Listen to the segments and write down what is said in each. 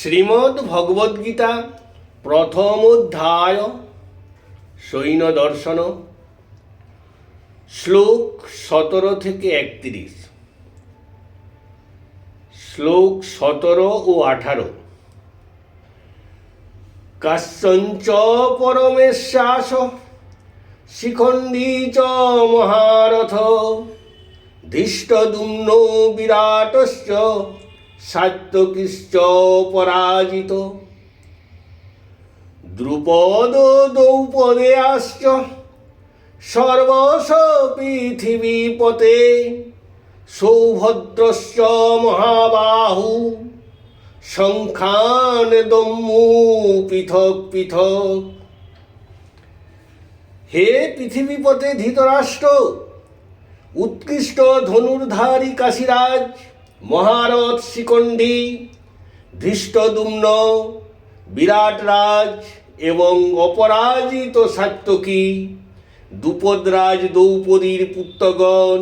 শ্রীমদ্ ভগবদ্গীতা প্রথম অধ্যায় সৈন্য দর্শন শ্লোক সতেরো থেকে একত্রিশ। শ্লোক সতেরো ও আঠারো। কাশ্যঞ্চ পরমেশ্বাস, শিখণ্ডী চ মহারথ, ধৃষ্টদুম্ন বিরাটশ্চ সাত্যকিশ্চ পরাজিত। দ্রুপদ দ্রৌপদে আসচ সর্বস পৃথিবীপতে সৌভদ্রশ্চ মহাবাহু শঙ্খান দম্মু পৃথক পৃথক। হে পৃথিবীপতে ধৃতরাষ্ট্র, উৎকৃষ্ট ধনুর্ধারী কাশীরাজ মহারথ শিকণ্ডী ধৃষ্টদুম্ন, বিরাট রাজ এবং অপরাজিত সাত্যকী দ্রুপদরাজ দ্রৌপদীর পুত্রগণ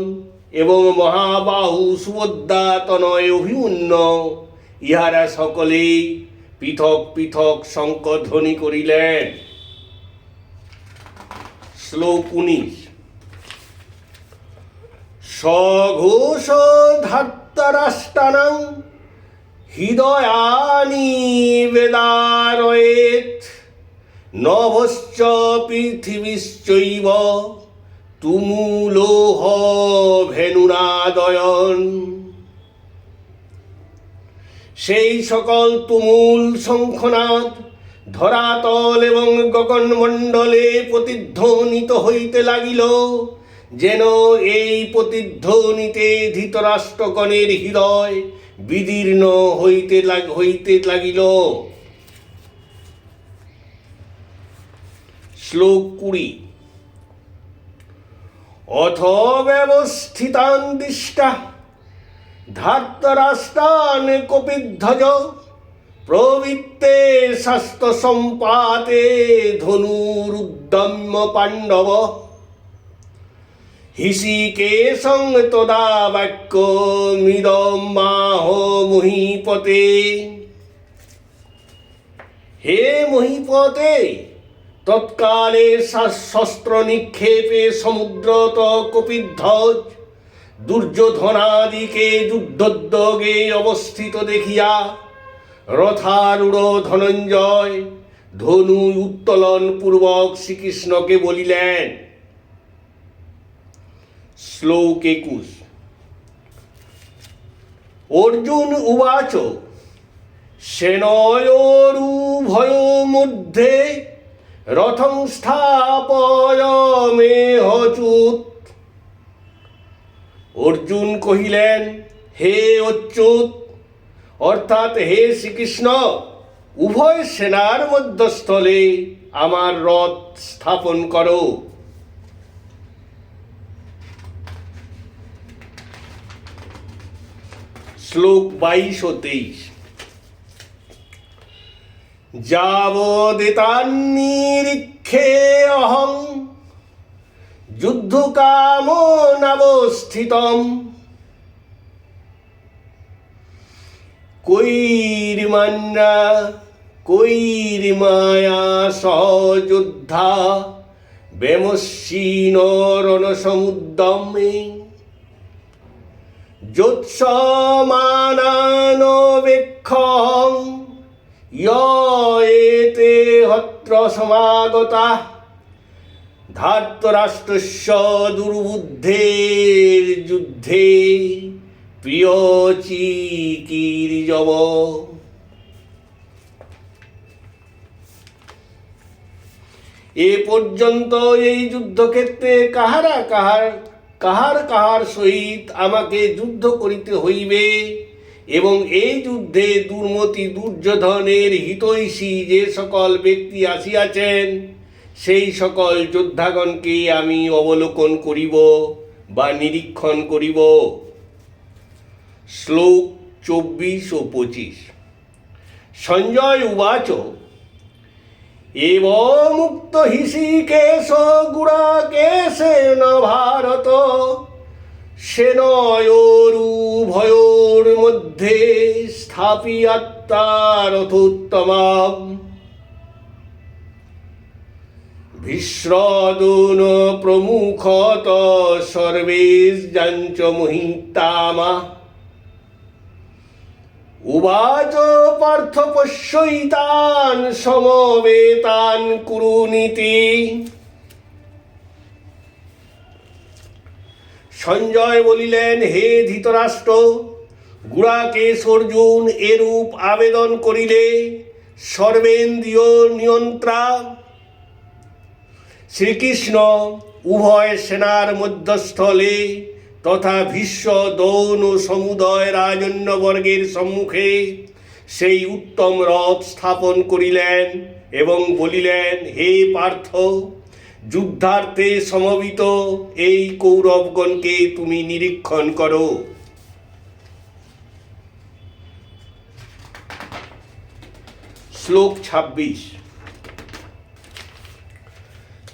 এবং মহাবাহু সুভদ্রা তনয় অভিমন্য, ইহারা সকলেই পৃথক পৃথক শঙ্কধ্বনি করিলেন। শ্লোক উনিশ। সঘোষ ধাত্তরাষ্টানাং হৃদয়ানি বেদারয়েত নভশ্চ পৃথিবীশ্চৈব তুমুলোহ ভেনুনাদয়ন সেই সকল তুমুল শঙ্খনাদ ধরাতল এবং গগনমণ্ডলে প্রতিধ্বনিত হইতে লাগিল। যেন এই প্রতিধ্বনিতে ধৃতরাষ্ট্রগণের হৃদয় বিদীর্ণ হইতে লাগ, হইতে লাগিল। শ্লোক কুড়ি। অথ ব্যবস্থিতান দিষ্টা ধার্তরাষ্ট্রান কপিধ্বজ, প্রবৃত্তে শাস্ত্র সম্পাতে ধনুরুদ্যম্য পাণ্ডব। হিষিকেশং তদা বাক্য মিদম মাহ মহিপতে। হে মহিপতে, তৎকালে শস্ত্র নিক্ষেপে সমুদ্রত কপিধ্বজ, দুর্যোধনাদিকে যুদ্ধোদ্যোগে অবস্থিত দেখিয়া রথারূঢ় ধনঞ্জয় ধনু উত্তোলন পূর্বক শ্রীকৃষ্ণকে বলিলেন একুশ অর্জুন উবাচ, সেনয়োরুভয় মধ্যে রথং স্থাপয় মেহচুত অর্জুন কহিলেন, হে অচ্যুত, অর্থাৎ হে শ্রীকৃষ্ণ, উভয় সেনার মধ্যস্থলে আমার রথ স্থাপন করো। শ্লোক বাইশ ও তেইশ। যাবদেতান্নিরীক্ষে অহং যুদ্ধকামো নবস্থিতম। কৈর্মান্না কৈর্মায়া সহযোদ্ধা বেমস্যীন রণসমুদ্যমে যোৎসমানানবেক্ষং এতে হত্র সমাগতা। ধার্তরাষ্ট্রস্য দুর্বুদ্ধের যুদ্ধে প্রিয় চিকিরিজব এ পর্যন্ত এই যুদ্ধক্ষেত্রে কাহারা কাহার কাহার কাহার সহিত আমাকে যুদ্ধ করিতে হইবে, এবং এই যুদ্ধে দুর্মতি দুর্যোধনের হিতৈষী যে সকল ব্যক্তি আসিয়াছেন, সেই সকল যোদ্ধাগণকে আমি অবলোকন করিব বা নিরীক্ষণ করিব। শ্লোক চব্বিশ ও পঁচিশ। সঞ্জয় উবাচ মুক্ত হিষিকেশ গুড়াকেশেন ভারত। সেনয়োরুভয়োর মধ্যে স্থাপি আত্মারথোত্তমাম ভীষ্রদুন প্রমুখত সর্বেশ যাঞ্চ মহিতামা উবাচ পার্থ পশ্যইতান সমবেতান কুরুনীতি। সঞ্জয় বলিলেন, হে ধৃতরাষ্ট্র গুড়াকেশ অর্জুন এরূপ আবেদন করিলে সর্বেন্দ্রীয় নিয়ন্ত্রা। শ্রীকৃষ্ণ উভয় সেনার মধ্যস্থলে তথা ভীষ্ম দৌন সমুদয় রাজন্যবর্গের সম্মুখে সেই উত্তম রথ স্থাপন করিলেন এবং বলিলেন, হে পার্থ, যুদ্ধার্থে সমবিত এই কৌরবগণকে তুমি নিরীক্ষণ করো। শ্লোক ছাব্বিশ।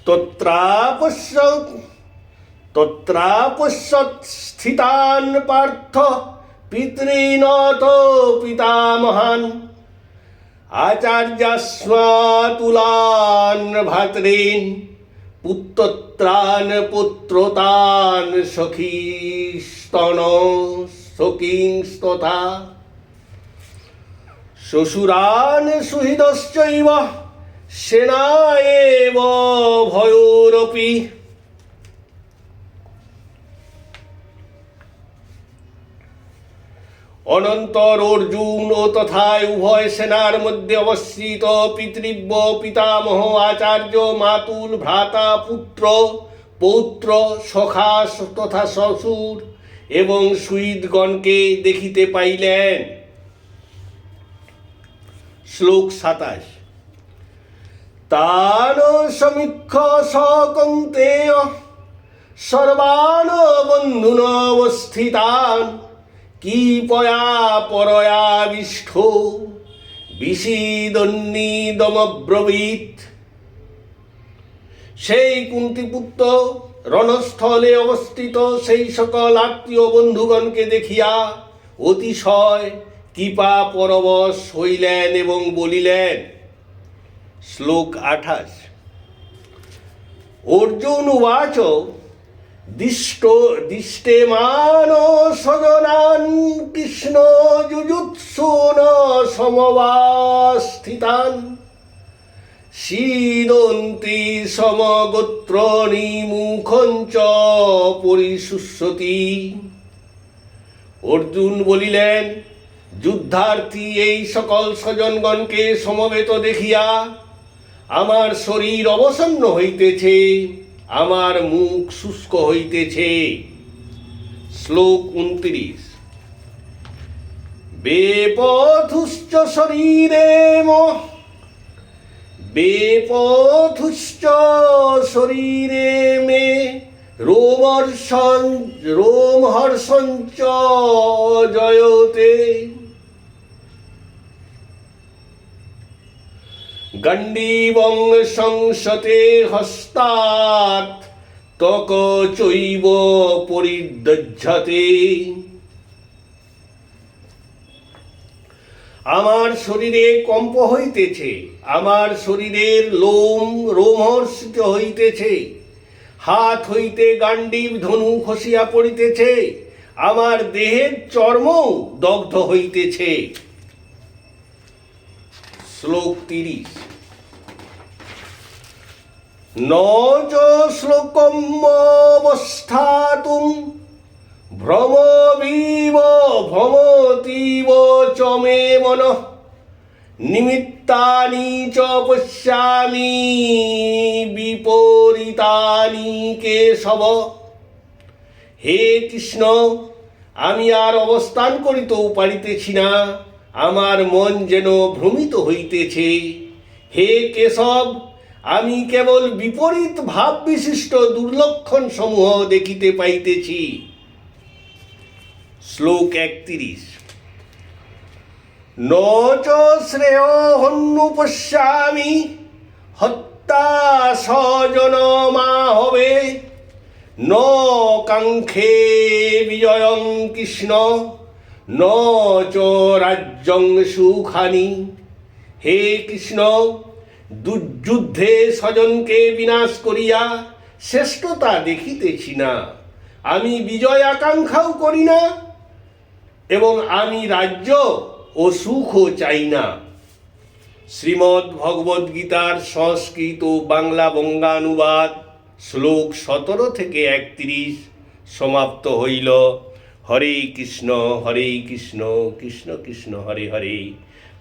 তত্রাপশ্য তত্রাপশ্যৎস্থিতান পার্থ পিতৃনত পিতামহান। আচার্যস্মাতুলান ভ্রাতॄন পুত্রত্রান পুত্রতান সখীস্তন, সখীংস্তথা। শ্বশুরান সুহৃদশ্চৈব সেনা এব ভয়োরপি। অনন্তর অর্জুন ও তথা উভয় সেনার মধ্যে অবস্থিত পিতৃব্য, পিতামহ, আচার্য, মাতুল, ভ্রাতা, পুত্র, পৌত্র, সখা, তথা শ্বশুর এবং সুইদগণকে দেখিতে পাইলেন। শ্লোক সাতাশ। তান সমীক্ষ সকন্তেয় সর্বান বন্ধুন অবস্থিতান। কি পয়া পরয়াবিষ্ঠ বিষিদন্নিদমব্রবীত। সেই কুন্তিপুত্র রণস্থলে অবস্থিত সেই সকল আত্মীয় বন্ধুগণকে দেখিয়া অতিশয় কৃপা পরবশ হইলেন এবং বলিলেন, শ্লোক আঠাশ। অর্জুন উবাচ দিষ্ট দিষ্টেমান স্বজনান কৃষ্ণ যুজুৎসুন সমবাস্থিতান। শীদন্তি সমগোত্র নিমুখঞ্চ পরিশুষ্যতি অর্জুন বলিলেন, যুদ্ধার্থী এই সকল স্বজনগণকে সমবেত দেখিয়া আমার শরীর অবসন্ন হইতেছে। আমার মুখ শুষ্ক হইতেছে। শ্লোক উনত্রিশ। বেপথুশ্চ শরীরে মোহ বেপথুশ্চ শরীরে মে। রোমর্ষণ রোমহর্ষঞ্চ জয়তে। গণ্ডীবং সংসতে হস্তাৎ তক চৈব পরিদজ্জতে আমার শরীরে কম্প হইতেছে, আমার শরীরের লোম রোমহর্ষিত হইতেছে। হাত হইতে গান্ডীব ধনু খসিয়া পড়িতেছে, আমার দেহের চর্ম দগ্ধ হইতেছে। শ্লোক তিরিশ। ন চ শ্লোকম অবস্থাতুম ভ্রমবিব ভ্রমতীব চ মে মন নিমিত্তানি চ পশ্যামি বিপরীতানি কেশব হে কৃষ্ণ, আমি আর অবস্থান করিতেও পারিতেছি না, আমার মন যেন ভ্রমিত হইতেছে। হে কেশব আমি কেবল বিপরীত ভাব বিশিষ্ট দুর্লক্ষণ সমূহ দেখিতে পাইতেছি। শ্লোক একত্রিশ। ন চ শ্রেয় হন্যু পশ্যামি হত্যা স্বজন মা হবে ন কাঙ্ক্ষে বিজয়ং কৃষ্ণ, ন চ রাজ্যং সুখানি। হে কৃষ্ণ দুর্যুদ্ধে স্বজনকে বিনাশ করিয়া শ্রেষ্ঠতা দেখিতেছি না। আমি বিজয় আকাঙ্ক্ষাও করি না এবং আমি রাজ্য ও সুখও চাই না। শ্রীমদ্ ভগবদ গীতার সংস্কৃত বাংলা বঙ্গানুবাদ শ্লোক সতেরো থেকে একত্রিশ সমাপ্ত হইল। হরে কৃষ্ণ হরে কৃষ্ণ কৃষ্ণ কৃষ্ণ, হরে হরে।